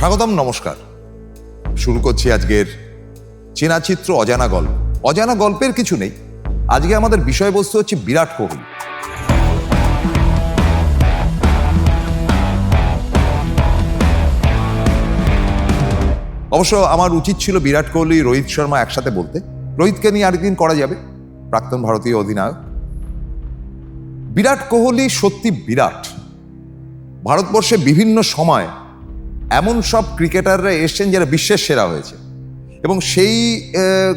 স্বাগতম, নমস্কার। শুরু করছি আজকের চেনা চিত্র, অজানা গল্প। অজানা গল্পের কিছু নেই। আজকে আমাদের বিষয়বস্তু হচ্ছে বিরাট কোহলি। অবশ্য আমার উচিত ছিল বিরাট কোহলি, রোহিত শর্মা একসাথে বলতে। রোহিতকে নিয়ে আরেকদিন করা যাবে, প্রাক্তন ভারতীয় অধিনায়ক। বিরাট কোহলি সত্যি বিরাট। ভারতবর্ষে বিভিন্ন সময় এমন সব ক্রিকেটাররা এসছেন যারা বিশ্বের সেরা হয়েছে। এবং সেই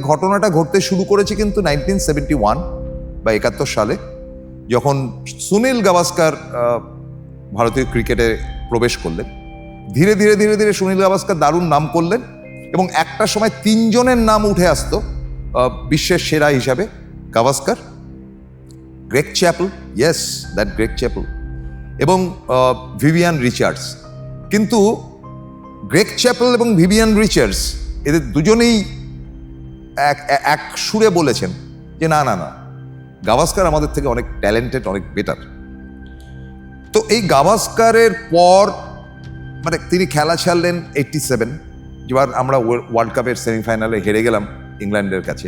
ঘটনাটা ঘটতে শুরু করেছে কিন্তু নাইনটিন সেভেন্টি ওয়ান বা একাত্তর সালে, যখন সুনীল গাভাস্কার ভারতীয় ক্রিকেটে প্রবেশ করলেন। ধীরে ধীরে ধীরে ধীরে সুনীল গাভাস্কার দারুণ নাম করলেন এবং একটা সময় তিনজনের নাম উঠে আসতো বিশ্বের সেরা হিসাবে Gavaskar Greg Chappell, yes, that Greg Chappell, এবং ভিভিয়ান রিচার্ডস। কিন্তু গ্রেক চ্যাপেল এবং ভিভিয়ান রিচার্ডস, এদের দুজনেই এক এক সুরে বলেছেন যে, না না না, গাভাস্কার আমাদের থেকে অনেক ট্যালেন্টেড অনেক বেটার তো এই গাভাস্কারের পর মানে তিনি খেলা ছাড়লেন এইটটি সেভেন যেবার আমরা ওয়ার্ল্ড কাপের সেমিফাইনালে হেরে গেলাম ইংল্যান্ডের কাছে।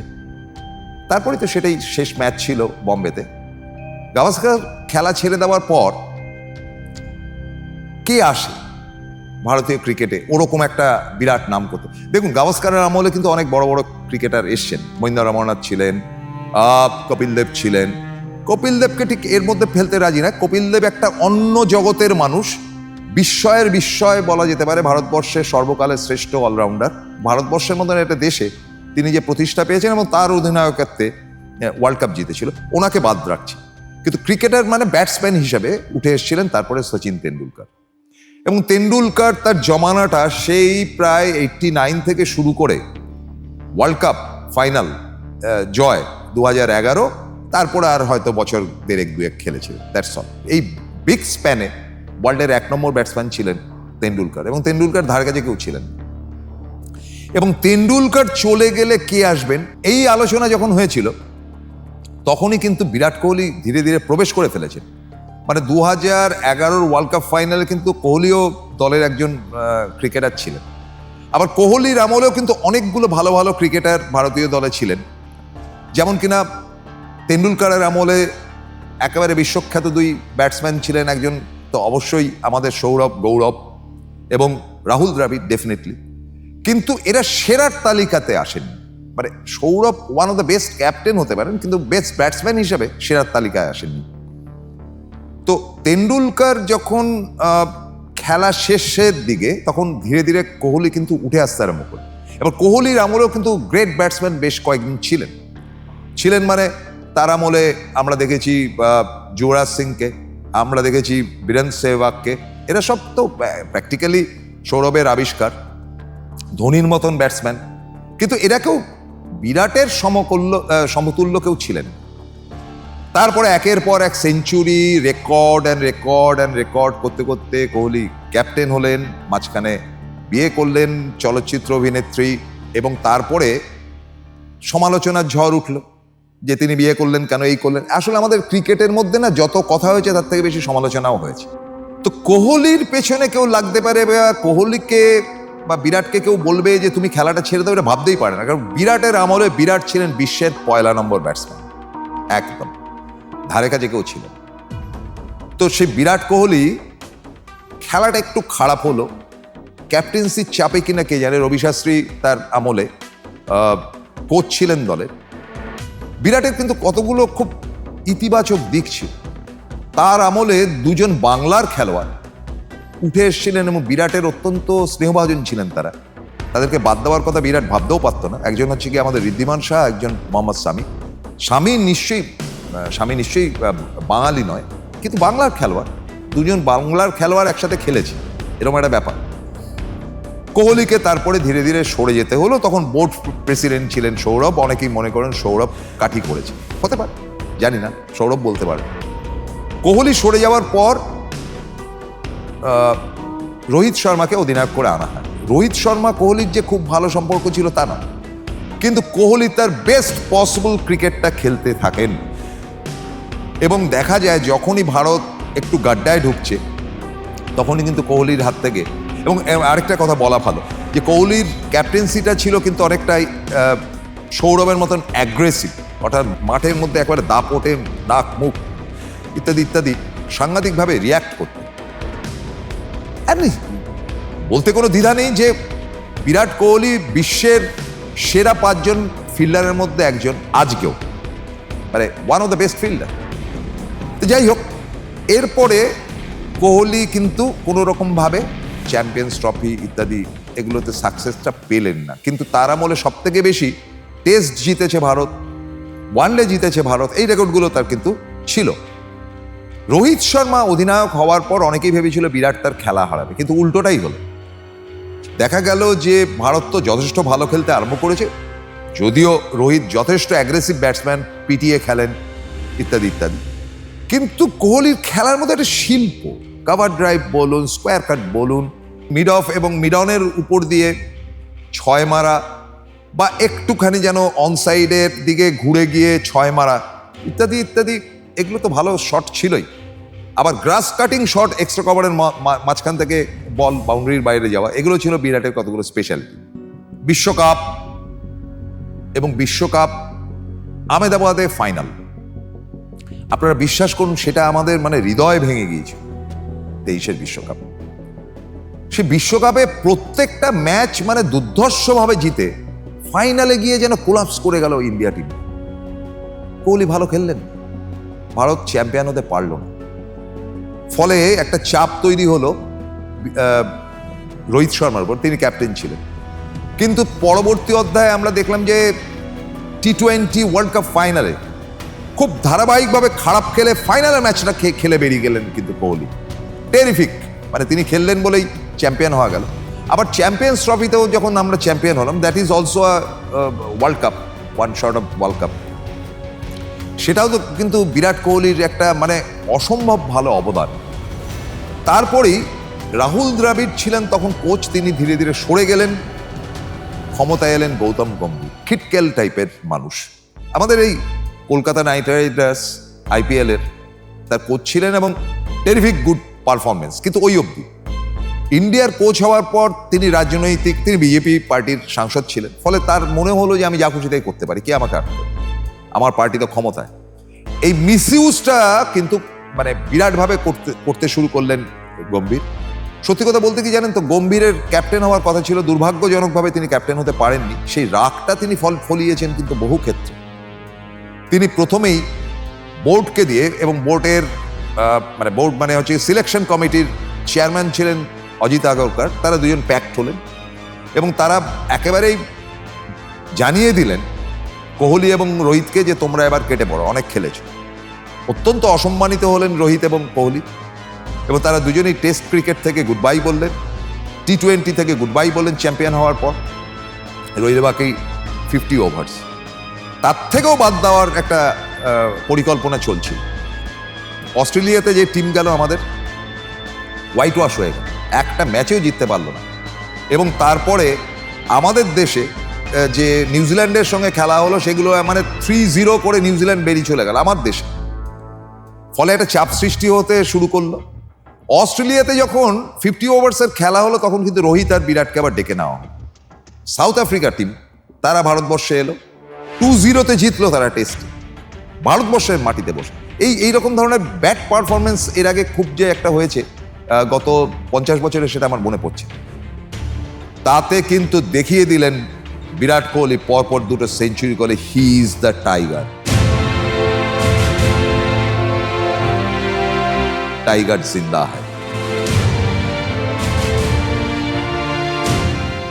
তারপরে তো সেটাই শেষ ম্যাচ ছিল বম্বেতে। গাভাস্কার খেলা ছেড়ে দেওয়ার পর, কে আসে? ভারতীয় ক্রিকেটে ওরকম একটা বিরাট নাম করতো দেখুন, গাভাস্কারের আমলে কিন্তু অনেক বড় বড় ক্রিকেটার এসছেন। মহিন্দর রমনাথ ছিলেন কপিল দেব ছিলেন। কপিল দেবকে ঠিক এর মধ্যে ফেলতে রাজি না। কপিল দেব একটা অন্য জগতের মানুষ। বিস্ময়ের বিস্ময় বলা যেতে পারে ভারতবর্ষের সর্বকালের শ্রেষ্ঠ অলরাউন্ডার। ভারতবর্ষের মতন একটা দেশে তিনি যে প্রতিষ্ঠা পেয়েছেন এবং তার অধিনায়কত্বে ওয়ার্ল্ড কাপ জিতেছিল, ওনাকে বাদ রাখছি। কিন্তু ক্রিকেটার মানে ব্যাটসম্যান হিসাবে উঠে এসেছিলেন তারপরে সচিন তেন্ডুলকার। এবং তেন্ডুলকার তার জমানাটা সেই প্রায় এইটটি নাইন থেকে শুরু করে ওয়ার্ল্ড কাপ ফাইনাল জয় দু হাজার এগারো, তারপরে আর হয়তো বছর দেড়েক, দুয়েক খেলেছিল দ্যাটস অল এই বিগ স্প্যানে ওয়ার্ল্ডের এক নম্বর ব্যাটসম্যান ছিলেন তেন্ডুলকার এবং তেন্ডুলকার ধার কাছে কেউ ছিলেন এবং তেন্ডুলকার চলে গেলে কে আসবেন, এই আলোচনা যখন হয়েছিল, তখনই কিন্তু বিরাট কোহলি ধীরে ধীরে প্রবেশ করে ফেলেছেন। মানে দু হাজার এগারোর ওয়ার্ল্ড কাপ ফাইনালে কিন্তু কোহলিও দলের একজন ক্রিকেটার ছিলেন। আবার কোহলির আমলেও কিন্তু অনেকগুলো ভালো ভালো ক্রিকেটার ভারতীয় দলে ছিলেন। যেমন কিনা তেন্ডুলকারের আমলে একেবারে বিশ্বখ্যাত দুই ব্যাটসম্যান ছিলেন একজন, তো অবশ্যই আমাদের সৌরভ, গৌরব এবং রাহুল দ্রাবিড় ডেফিনেটলি কিন্তু এরা সেরার তালিকাতে আসেন। মানে Sourav one of the best captain হতে পারেন, কিন্তু বেস্ট ব্যাটসম্যান হিসেবে সেরার তালিকায় আসেননি। তো তেন্ডুলকার যখন খেলা শেষের দিকে তখন ধীরে ধীরে কোহলি কিন্তু উঠে আসতে আরম্ভ করে। এবার কোহলির আমলেও কিন্তু গ্রেট ব্যাটসম্যান বেশ কয়েকদিন ছিলেন। ছিলেন মানে তার আমলে আমরা দেখেছি যুবরাজ সিংকে, আমরা দেখেছি বীরেন সেহবাগকে এরা সব তো প্র্যাকটিক্যালি সৌরভের আবিষ্কার, ধোনির মতন ব্যাটসম্যান কিন্তু এরা কেউ বিরাটের সমকল্য সমতুল্য কেউ ছিলেন তারপরে একের পর এক century record and record and record করতে করতে কোহলি ক্যাপ্টেন হলেন, মাঝখানে বিয়ে করলেন চলচ্চিত্র অভিনেত্রী এবং তারপরে সমালোচনার ঝড় উঠল যে তিনি বিয়ে করলেন, কেন এই করলেন। আসলে আমাদের ক্রিকেটের মধ্যে না যত কথা হয়েছে তার থেকে বেশি সমালোচনাও হয়েছে। তো কোহলির পেছনে কেউ লাগতে পারে বা কোহলিকে বা বিরাটকে কেউ বলবে যে তুমি খেলাটা ছেড়ে দাও, এটা ভাবতেই পারে না। কারণ বিরাটের আমলে বিরাট ছিলেন বিশ্বের পয়লা নম্বর ব্যাটসম্যান একদম। ধারে কাছে কেউ ছিল তো সেই বিরাট কোহলি খেলাটা একটু খারাপ হলো। ক্যাপ্টেন্সির চাপে কিনা কে জানে, রবি শাস্ত্রী তার আমলে কোচ ছিলেন দলের বিরাটের কিন্তু কতগুলো খুব ইতিবাচক দিক ছিল। তার আমলে দুজন বাংলার খেলোয়াড় উঠে এসেছিলেন এবং বিরাটের অত্যন্ত স্নেহভাজন ছিলেন তারা। তাদেরকে বাদ দেওয়ার কথা বিরাট ভাবতেও পারতো না। একজন হচ্ছে কি আমাদের ঋদ্ধিমান শাহ, একজন মোহাম্মদ স্বামী স্বামী নিশ্চয়ই স্বামী নিশ্চয়ই বাঙালি নয়, কিন্তু বাংলার খেলোয়াড়, দুজন বাংলার খেলোয়াড় একসাথে খেলেছে, এরকম একটা ব্যাপার। কোহলিকে তারপরে ধীরে ধীরে সরে যেতে হলো, তখন বোর্ড প্রেসিডেন্ট ছিলেন সৌরভ, অনেকেই মনে করেন সৌরভ কাঠি করেছে। হতে পারে, জানি না, সৌরভ বলতে পারে। কোহলি সরে যাওয়ার পর রোহিত শর্মাকে অধিনায়ক করে আনা হয়। রোহিত শর্মা কোহলির যে খুব ভালো সম্পর্ক ছিল তা না কিন্তু কোহলি তার বেস্ট পসিবল ক্রিকেটটা খেলতে থাকেন। এবং দেখা যায় যখনই ভারত একটু গাড্ডায় ঢুকছে, তখনই কিন্তু কোহলির হাত থেকে এবং আরেকটা কথা বলা ভালো, যে কোহলির ক্যাপ্টেন্সিটা ছিল কিন্তু অনেকটাই সৌরভের মতন অ্যাগ্রেসিভ অর্থাৎ মাঠের মধ্যে একবারে দাপটে, নাক, মুখ ইত্যাদি ইত্যাদি সাংঘাতিকভাবে রিয়্যাক্ট করতে। বলতে কোনো দ্বিধা নেই যে বিরাট কোহলি বিশ্বের সেরা পাঁচজন ফিল্ডারের মধ্যে একজন, আজকেও। মানে one of the best fielder যাই হোক এরপরে কোহলি কিন্তু কোনো রকমভাবে চ্যাম্পিয়ন্স ট্রফি ইত্যাদি এগুলোতে সাকসেসটা পেলেন না। কিন্তু তার আমলে সব থেকে বেশি টেস্ট জিতেছে ভারত ওয়ানডে জিতেছে ভারত, এই রেকর্ডগুলো তার কিন্তু ছিল। রোহিত শর্মা অধিনায়ক হওয়ার পর অনেকেই ভেবেছিল বিরাট তার খেলা হারাবে, কিন্তু উল্টোটাই হলো। দেখা গেল যে ভারত তো যথেষ্ট ভালো খেলতে আরম্ভ করেছে, যদিও রোহিত যথেষ্ট অ্যাগ্রেসিভ ব্যাটসম্যান পিটিয়ে খেলেন, ইত্যাদি ইত্যাদি। কিন্তু কোহলির খেলার মধ্যে একটা শিল্প। কাভার ড্রাইভ বলুন স্কোয়ার কাট বলুন মিড অফ এবং মিডনের উপর দিয়ে ছয় মারা বা একটুখানি যেন অনসাইডের দিকে ঘুরে গিয়ে ছয় মারা ইত্যাদি ইত্যাদি, এগুলো তো ভালো শট ছিলই। আবার গ্রাস কাটিং শট এক্সট্রা কভারের মাঝখান থেকে বল বাউন্ডারির বাইরে যাওয়া, এগুলো ছিল বিরাটের কতগুলো স্পেশালিটি বিশ্বকাপ এবং বিশ্বকাপ আমেদাবাদে ফাইনাল আপনারা বিশ্বাস করুন, সেটা আমাদের মানে হৃদয় ভেঙে গিয়েছিল তেইশের বিশ্বকাপ। সে বিশ্বকাপে প্রত্যেকটা ম্যাচ মানে দুর্ধর্ষভাবে জিতে ফাইনালে গিয়ে যেন কোলাপস করে গেল ইন্ডিয়া টিম। কোহলি ভালো খেললেন, ভারত চ্যাম্পিয়ন হতে পারল না। ফলে একটা চাপ তৈরি হলো রোহিত শর্মার উপর, তিনি ক্যাপ্টেন ছিলেন। কিন্তু পরবর্তী অধ্যায়ে আমরা দেখলাম যে টি টোয়েন্টি ওয়ার্ল্ড কাপ ফাইনালে খুব ধারাবাহিকভাবে খারাপ খেলে ফাইনালের ম্যাচটা খেলে বেরিয়ে গেলেন কিন্তু কোহলি। টেরিফিক। মানে তিনি খেললেন বলেই চ্যাম্পিয়ন হওয়া গেল। আবার চ্যাম্পিয়ন্স ট্রফিতেও যখন আমরা চ্যাম্পিয়ন হলাম that is also world cup one short of world cup সেটাও তো কিন্তু বিরাট কোহলির একটা মানে অসম্ভব ভালো অবদান। তারপরেই রাহুল দ্রাবিড় ছিলেন তখন কোচ তিনি ধীরে ধীরে সরে গেলেন। ক্ষমতায় এলেন গৌতম গম্ভীর। খিটকেল টাইপের মানুষ। আমাদের এই কলকাতা নাইট রাইডার্স আইপিএল এর তার কোচ ছিলেন এবং টেরিফিক গুড পারফরমেন্স কিন্তু ওই অবধি। ইন্ডিয়ার কোচ হওয়ার পর তিনি রাজনৈতিক, তিনি বিজেপি পার্টির সাংসদ ছিলেন, ফলে তার মনে হলো যে আমি যা খুশি তাই করতে পারি, কি আমাকে আটকে আমার পার্টি তো ক্ষমতায়। এই মিসইউজটা কিন্তু মানে বিরাটভাবে করতে করতে শুরু করলেন গম্ভীর। সত্যি কথা বলতে কি জানেন তো, গম্ভীরের ক্যাপ্টেন হওয়ার কথা ছিল, দুর্ভাগ্যজনকভাবে তিনি ক্যাপ্টেন হতে পারেননি, সেই রাগটা তিনি ফল, ফলিয়েছেন কিন্তু বহু ক্ষেত্রে। তিনি প্রথমেই বোর্ডকে দিয়ে এবং বোর্ডের মানে বোর্ড মানে হচ্ছে সিলেকশন কমিটির চেয়ারম্যান ছিলেন অজিত আগরকর। তারা দুজন প্যাক্ট হলেন এবং তারা একেবারেই জানিয়ে দিলেন কোহলি এবং রোহিতকে যে তোমরা এবার কেটে পড়ো, অনেক খেলেছো। অত্যন্ত অসম্মানিত হলেন রোহিত এবং কোহলি এবং তারা দুজনেই টেস্ট ক্রিকেট থেকে গুড বাই বললেন টি টোয়েন্টি থেকে গুড বাই বললেন চ্যাম্পিয়ন হওয়ার পর। রইল বাকি ফিফটি ওভার্স তার থেকেও বাদ দেওয়ার একটা পরিকল্পনা চলছিল অস্ট্রেলিয়াতে যে টিম গেল আমাদের হোয়াইট ওয়াশ হয়ে গেল। একটা ম্যাচেও জিততে পারল না। এবং তারপরে আমাদের দেশে যে নিউজিল্যান্ডের সঙ্গে খেলা হলো, সেগুলো মানে থ্রি জিরো করে নিউজিল্যান্ড বেরিয়ে চলে গেল আমার দেশে। ফলে একটা চাপ সৃষ্টি হতে শুরু করল। অস্ট্রেলিয়াতে যখন ফিফটি ওভার্সের খেলা হলো, তখন কিন্তু রোহিত আর বিরাটকে আবার ডেকে নেওয়া সাউথ আফ্রিকা টিম তারা ভারতবর্ষে এলো। টু জিরোতে জিতলো তারা টেস্টে ভারতবর্ষের মাটিতে বসে। এই এইরকম ধরনের ব্যাট পারফরমেন্স এর আগে খুব যে একটা হয়েছে গত পঞ্চাশ বছরে সেটা আমার মনে পড়ছে। তাতে কিন্তু দেখিয়ে দিলেন বিরাট কোহলি পরপর দুটো সেঞ্চুরি করে he is the tiger tiger জিন্দা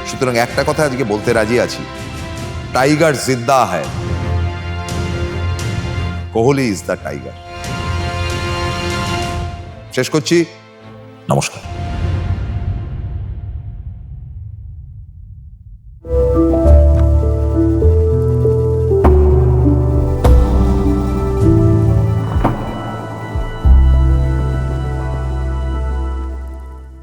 সুতরাং একটা কথা আজকে বলতে রাজি আছি। টাইগার জিন্দা হয় কোহলি ইজ দ্য টাইগার শেষ করছি নমস্কার